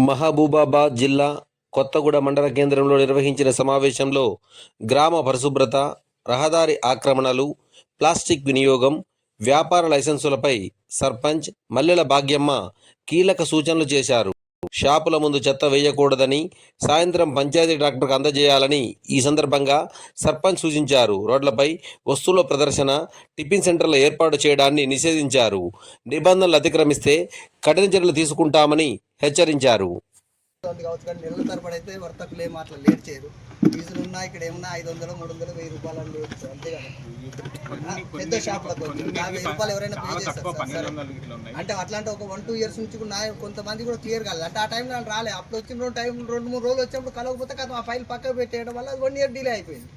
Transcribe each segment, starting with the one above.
మహబూబాబాద్ జిల్లా కొత్తగూడ మండల కేంద్రంలో నిర్వహించిన సమావేశంలో గ్రామ పరిశుభ్రత రహదారి ఆక్రమణలు ప్లాస్టిక్ వినియోగం వ్యాపార లైసెన్సులపై సర్పంచ్ మల్లెల భాగ్యమ్మ కీలక సూచనలు చేశారు. షాపుల ముందు చెత్త వేయకూడదని సాయంత్రం పంచాయతీ డాక్టర్కు అందజేయాలని ఈ సందర్భంగా సర్పంచ్ సూచించారు. రోడ్లపై వస్తువుల ప్రదర్శన టిఫిన్ సెంటర్ల ఏర్పాటు చేయడాన్ని నిషేధించారు. నిబంధనలు అతిక్రమిస్తే కఠిన చర్యలు తీసుకుంటామని హెచ్చరించారు. కావచ్చు కానీ నెలల తరబడి అయితే వర్తకులు ఏం అట్లా లేట్ చేయరు. ఫీజులు ఉన్నా ఇక్కడ ఏమన్నా ఐదు వందలు మూడు వందలు వెయ్యి రూపాయలు అని లేట్ అంతే కదా? పెద్ద షాపులకు యాభై రూపాయలు ఎవరైనా పే చేస్తారు. అంటే అట్లాంటి ఒక వన్ టూ ఇయర్స్ నుంచి కూడా కొంతమంది కూడా క్లియర్ కాలేదు అంటే ఆ టైంలో రాలే. అప్పుడు వచ్చిన రెండు టైం రెండు మూడు రోజులు వచ్చినప్పుడు కలవకపోతే కదా ఆ ఫైల్ పక్కకు పెట్టేయడం వల్ల వన్ ఇయర్ డిలే అయిపోయింది.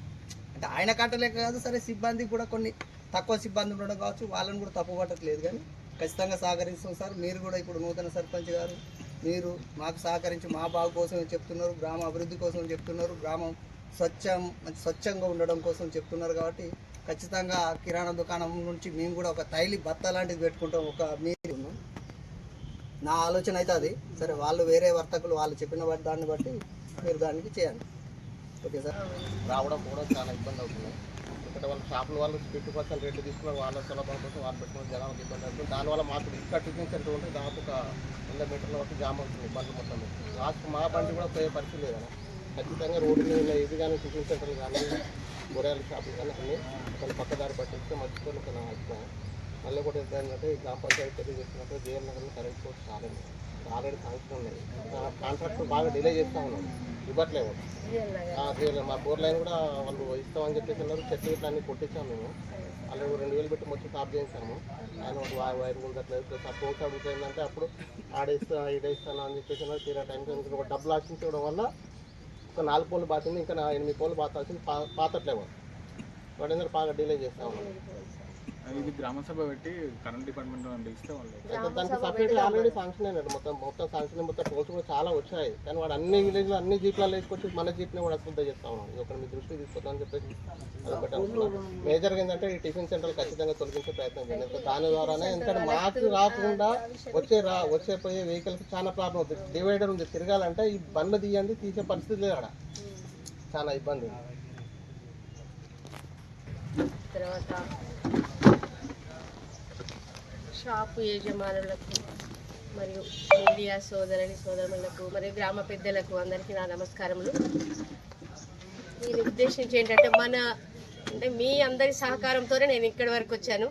అంటే ఆయన కట్టలేక కాదు సరే సిబ్బంది కూడా కొన్ని తక్కువ సిబ్బంది ఉండడం కావచ్చు వాళ్ళని కూడా తప్పు పట్టట్లేదు కానీ ఖచ్చితంగా సహకరిస్తాం సార్. మీరు కూడా ఇప్పుడు నూతన సర్పంచ్ గారు మీరు మాకు సహకరించి మా బాగు కోసం చెప్తున్నారు గ్రామ అభివృద్ధి కోసం చెప్తున్నారు గ్రామం స్వచ్ఛం మంచి స్వచ్ఛంగా ఉండడం కోసం చెప్తున్నారు కాబట్టి ఖచ్చితంగా కిరాణా దుకాణం నుంచి మేము కూడా ఒక తైలి బత్త లాంటిది పెట్టుకుంటాం ఒక మీరు. నా ఆలోచన అయితే అది. సరే వాళ్ళు వేరే వర్తకులు వాళ్ళు చెప్పిన దాన్ని బట్టి మీరు దానికి చేయండి. Okay sir. రావడం కూడా చాలా ఇబ్బంది అవుతుంది. ఇక్కడ వాళ్ళ షాపుల వాళ్ళు ఫిఫ్టీ పర్సెంట్ రేట్లు తీసుకున్నారు వాళ్ళ సులభం కోసం వాళ్ళు పెట్టుకున్న జనాలకు ఇబ్బంది అవుతుంది. దానివల్ల మాకు ఇక్కడ టిఫిన్ సెంటర్ ఉంటే దాదాపు ఒక వంద మీటర్ల వరకు జామ్ అవుతుంది బండ్లు మొత్తం. లాస్ట్ మా బండి కూడా పోయే పరిస్థితి లేదు ఖచ్చితంగా రోడ్డు మీద ఇది కానీ టిఫిన్ సెంటర్లు కానీ కూరగాయల షాపులు కానీ అన్నీ కొన్ని పక్కదారి పట్టిస్తే మర్చిపోయి ఒక అభిప్రాయం. మళ్ళీ కూడా ఏంటంటే గ్రామ పంచాయతీ తెలియజేసినట్టు జేఎల్ నగర్లో కరెంట్ పోస్ట్ రాలేదు. ఆల్రెడీ శాంక్షన్ ఉన్నాయి కాంట్రాక్ట్ బాగా డిలే చేస్తూ ఉన్నాం చేయలేదు. మా బోర్ లైన్ కూడా వాళ్ళు ఇస్తామని చెప్పేసి అన్నారు. చెట్లు ఇట్లా అన్ని కొట్టించాము మేము. వాళ్ళు రెండు వేలు పెట్టి మొత్తం స్టాప్ చేయించాము. ఆయన ఒక వై- వైర్ కుదరట్లేదు ప్లస్ ఆ పోస్ట్ అడుగుతుందంటే అప్పుడు ఆడేస్తా ఈడేస్తాను అని చెప్పేసి అన్నారు. తీరా టైంకి ఎందుకంటే ఒక డబ్బులు ఆశించడం వల్ల ఒక నాలుగు పోలు బాతింది. ఇంకా ఎనిమిది పోలు బాతాల్సింది పా పాతట్లేవు. వాడు ఎందుకంటే బాగా డిలే చేస్తా ఉన్నారు ఇది గ్రామ సభ పెట్టి కరెంట్ డిపార్ట్మెంట్ నుండి ఇస్తే వాళ్ళు దానికి సపరేట్ ఆల్రెడీ శాంక్షన్ అయినాడు మొత్తం మొత్తం శాంక్షన్ మొత్తం పోల్స్ కూడా చాలా వచ్చాయి. కానీ వాడు అన్ని విలేజ్లో అన్ని జీప్లలో వేసుకొచ్చి మన జీప్ని కూడా అశ్రద్ధ చేస్తా ఉన్నాడు. ఇది ఒకటి మీ దృష్టికి తీసుకొద్దామని చెప్పేసి అదొకటి మేజర్గా ఏంటంటే ఈ టిఫిన్ సెంటర్ ఖచ్చితంగా తొలగించే ప్రయత్నం చేయండి. దాని ద్వారానే ఎందుకంటే మాకు రాకుండా వచ్చే రా వచ్చే పోయే వెహికల్కి చాలా ప్రాబ్లం అవుతుంది. డివైడర్ ఉంది. తిరగాలంటే ఈ బండ్లు తీయండి తీసే పరిస్థితి లేదు అక్కడ చాలా ఇబ్బంది ఉంది. తర్వాత షాపు యజమానులకు మరియు మీడియా సోదరుని సోదరులకు మరియు గ్రామ పెద్దలకు అందరికీ నా నమస్కారములు. నేను ఉద్దేశించి ఏంటంటే మన అంటే మీ అందరి సహకారంతోనే నేను ఇక్కడి వరకు వచ్చాను.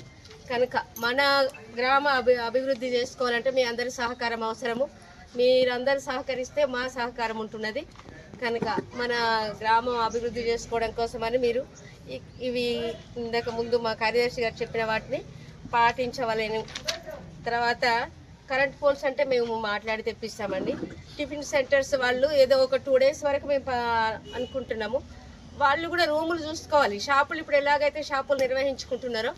కనుక మన గ్రామ అభి అభివృద్ధి చేసుకోవాలంటే మీ అందరి సహకారం అవసరము. మీరందరూ సహకరిస్తే మా సహకారం ఉంటున్నది. కనుక మన గ్రామం అభివృద్ధి చేసుకోవడం కోసమని మీరు ఇ- ఇవి ఇందాక ముందు మా కార్యదర్శి గారు చెప్పిన వాటిని పాటించవలేను. తర్వాత కరెంట్ పోల్స్ అంటే మేము మాట్లాడి తెప్పిస్తామండి. టిఫిన్ సెంటర్స్ వాళ్ళు ఏదో ఒక టూ డేస్ వరకు మేము పా- అనుకుంటున్నాము. వాళ్ళు కూడా రూములు చూసుకోవాలి. షాపులు ఇప్పుడు ఎలాగైతే షాపులు నిర్వహించుకుంటున్నారో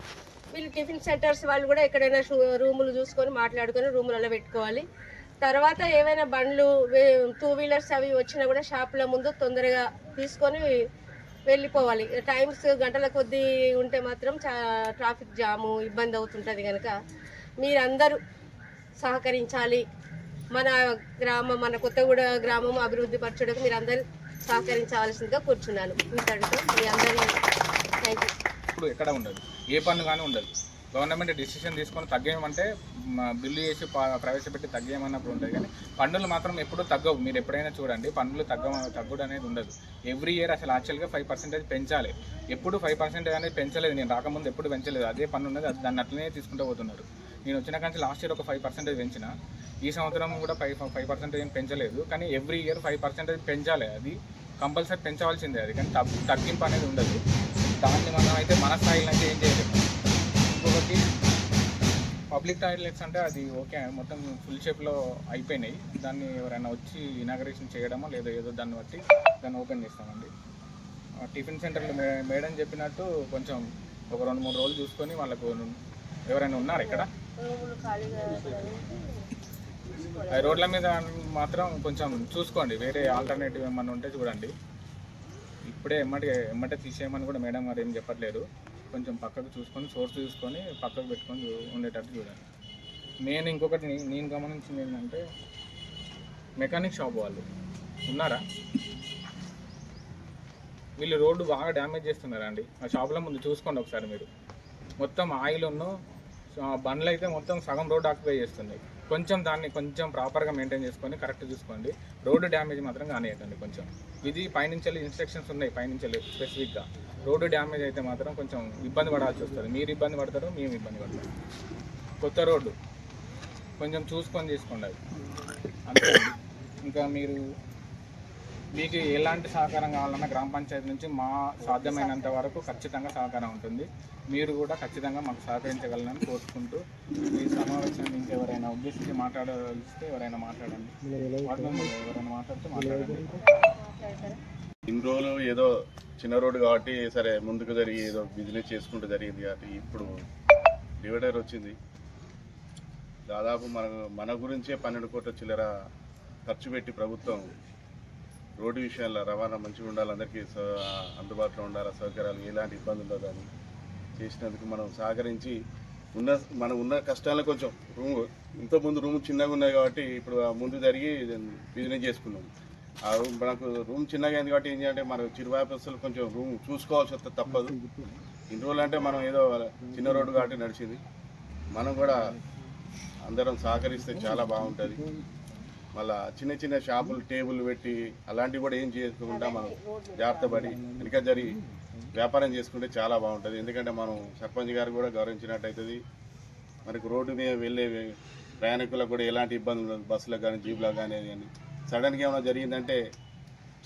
వీళ్ళు టిఫిన్ సెంటర్స్ వాళ్ళు కూడా ఎక్కడైనా రూములు చూసుకొని మాట్లాడుకొని రూములలో పెట్టుకోవాలి. తర్వాత ఏవైనా బండ్లు టూ వీలర్స్ అవి వచ్చినా కూడా షాపుల ముందు తొందరగా తీసుకొని వెళ్ళిపోవాలి. టైమ్స్ గంటల కొద్దీ ఉంటే మాత్రం చా ట్రాఫిక్ జాము ఇబ్బంది అవుతుంటుంది కనుక మీరందరూ సహకరించాలి. మన గ్రామం మన కొత్తగూడ గ్రామం అభివృద్ధి పరచడానికి మీరు సహకరించవలసిందిగా కూర్చున్నాను. ఇంతటితో మీ అందరి థ్యాంక్ యూ ఇప్పుడు ఎక్కడ ఉండదు. ఏ పన్ను కానీ ఉండదు. గవర్నమెంట్ డిసిషన్ తీసుకొని తగ్గేయమంటే బిల్లు చేసి ప్రవేశపెట్టి తగ్గేయమన్నప్పుడు ఉంటుంది కానీ పన్నులు మాత్రం ఎప్పుడూ తగ్గవు. మీరు ఎప్పుడైనా చూడండి పన్నులు తగ్గ తగ్గుడు అనేది ఉండదు. ఎవ్రీ ఇయర్ అసలు యాక్చువల్గా ఫైవ్ పర్సెంటేజ్ పెంచాలి. ఎప్పుడు ఫైవ్ పర్సెంటేజ్ అనేది పెంచలేదు. నేను రాకముందు ఎప్పుడు పెంచలేదు. అదే పన్ను ఉన్నది. అది దాన్ని అట్లనే తీసుకుంటూ పోతున్నారు. నేను వచ్చిన కానీ లాస్ట్ ఇయర్ ఒక ఫైవ్ పర్సెంటేజ్ పెంచిన. ఈ సంవత్సరం కూడా ఫైవ్ ఫైవ్ పర్సెంటేజ్ ఏం పెంచలేదు. కానీ ఎవ్రీ ఇయర్ ఫైవ్ పర్సెంటేజ్ పెంచాలి. అది కంపల్సరీ పెంచవలసిందే. అది కానీ తగ్గు- తగ్గింపు అనేది ఉండదు. దాన్ని మనం అయితే మన స్థాయిలో అయితే ఏం చేయలేము. ఇంకొకటి పబ్లిక్ టాయిలెట్స్ అంటే అది ఓకే మొత్తం ఫుల్ షేప్లో అయిపోయినాయి. దాన్ని ఎవరైనా వచ్చి ఇనాగరేషన్ చేయడమో లేదో ఏదో దాన్ని బట్టి దాన్ని ఓపెన్ చేస్తామండి. టిఫిన్ సెంటర్లు మే మేడం చెప్పినట్టు కొంచెం ఒక రెండు మూడు రోజులు చూసుకొని వాళ్ళకు ఎవరైనా ఉన్నారు ఇక్కడ? రోడ్ల మీద మాత్రం కొంచెం చూసుకోండి. వేరే ఆల్టర్నేటివ్ ఏమన్నా ఉంటే చూడండి. ఇప్పుడే ఎమ్మటి ఎమ్మటే తీసేయమని కూడా మేడం గారు ఏం చెప్పట్లేదు. కొంచెం పక్కకు చూసుకొని సోర్స్ చూసుకొని పక్కకు పెట్టుకొని ఉండేటట్టు చూడండి నేను ఇంకొకటి నేను గమనించింది ఏంటంటే మెకానిక్ షాప్ వాళ్ళు. ఉన్నారా? వీళ్ళు రోడ్డు బాగా డ్యామేజ్ చేస్తున్నారండి. ఆ షాప్లో ముందు చూసుకోండి ఒకసారి మీరు. మొత్తం ఆయిల్ ఉన్ను ఆ బండ్లు అయితే మొత్తం సగం రోడ్డు ఆక్యుపై చేస్తున్నాయి. కొంచెం దాన్ని కొంచెం ప్రాపర్గా మెయింటైన్ చేసుకొని కరెక్ట్ చూసుకోండి. రోడ్డు డ్యామేజ్ మాత్రం కానివ్వకండి కొంచెం. ఇది పైనుంచి ఇన్స్ట్రక్షన్స్ ఉన్నాయి పైనుంచి స్పెసిఫిక్గా రోడ్డు డ్యామేజ్ అయితే మాత్రం కొంచెం ఇబ్బంది పడాల్సి వస్తుంది. మీరు ఇబ్బంది పడతారు మేము ఇబ్బంది పడతాం. కొత్త రోడ్డు. కొంచెం చూసుకొని తీసుకోండి అది. అంతే ఇంకా మీరు మీకు ఎలాంటి సహకారం కావాలన్నా గ్రామ పంచాయతీ నుంచి మా సాధ్యమైనంత వరకు ఖచ్చితంగా సహకారం ఉంటుంది. మీరు కూడా ఖచ్చితంగా మాకు సహకరించగలరని కోరుకుంటూ ఈ సమావేశం నుంచి ఎవరైనా ఉద్దేశించి మాట్లాడవలిస్తే ఎవరైనా మాట్లాడండి. ఎవరైనా మాట్లాడితే మాట్లాడండి. ఇన్ని రోజులు ఏదో చిన్న రోడ్డు కాబట్టి సరే ముందుకు జరిగి ఏదో బిజినెస్ చేసుకుంటూ జరిగింది కాబట్టి ఇప్పుడు డివైడర్ వచ్చింది. దాదాపు మన మన గురించే పన్నెండు కోట్ల చిల్లర ఖర్చు పెట్టి ప్రభుత్వం రోడ్డు విషయాల్లో రవాణా మంచిగా ఉండాలి అందరికీ అందుబాటులో ఉండాలి సౌకర్యాలు ఎలాంటి ఇబ్బంది ఉండదని చేసినందుకు మనం సహకరించి ఉన్న మనం ఉన్న కష్టాలను కొంచెం రూమ్ ఇంతకుముందు రూమ్ చిన్నగా ఉన్నాయి కాబట్టి ఇప్పుడు ముందు జరిగి బిజినెస్ చేసుకున్నాం. ఆ రూమ్ మనకు రూమ్ చిన్నగా అయింది కాబట్టి ఏం చేయాలంటే మన చిరు వ్యాపారస్తులు కొంచెం రూమ్ చూసుకోవాల్సి వస్తే తప్పదు. ఇన్ని రోజులు అంటే మనం ఏదో చిన్న రోడ్డు కాబట్టి నడిచింది. మనం కూడా అందరం సహకరిస్తే చాలా బాగుంటుంది. మళ్ళా చిన్న చిన్న షాపులు టేబుల్ పెట్టి అలాంటివి కూడా ఏం చేయకుండా మనం జాగ్రత్త పడి వెనుక జరిగి వ్యాపారం చేసుకుంటే చాలా బాగుంటుంది. ఎందుకంటే మనం సర్పంచ్ గారు కూడా గౌరవించినట్టయితుంది. మనకు రోడ్డు మీద వెళ్ళే ప్రయాణికులకు కూడా ఎలాంటి ఇబ్బందులు ఉండదు. బస్సులకు కానీ జీపులకు కానీ కానీ. సడన్గా ఏమైనా జరిగిందంటే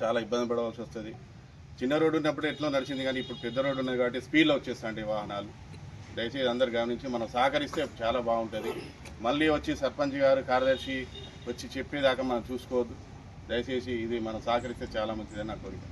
చాలా ఇబ్బంది పడవలసి వస్తుంది. చిన్న రోడ్డు ఉన్నప్పుడు ఎట్లా నడిచింది కానీ ఇప్పుడు పెద్ద రోడ్డు ఉన్నది కాబట్టి స్పీడ్లో వచ్చేస్తాయి వాహనాలు. దయచేసి అందరు గమనించి మనం సహకరిస్తే చాలా బాగుంటుంది. మళ్ళీ వచ్చి సర్పంచ్ గారు కార్యదర్శి వచ్చి చెప్పేదాకా మనం చూసుకోవద్దు. దయచేసి ఇది మనం సహకరిస్తే చాలా మంచిదని నా కోరిక.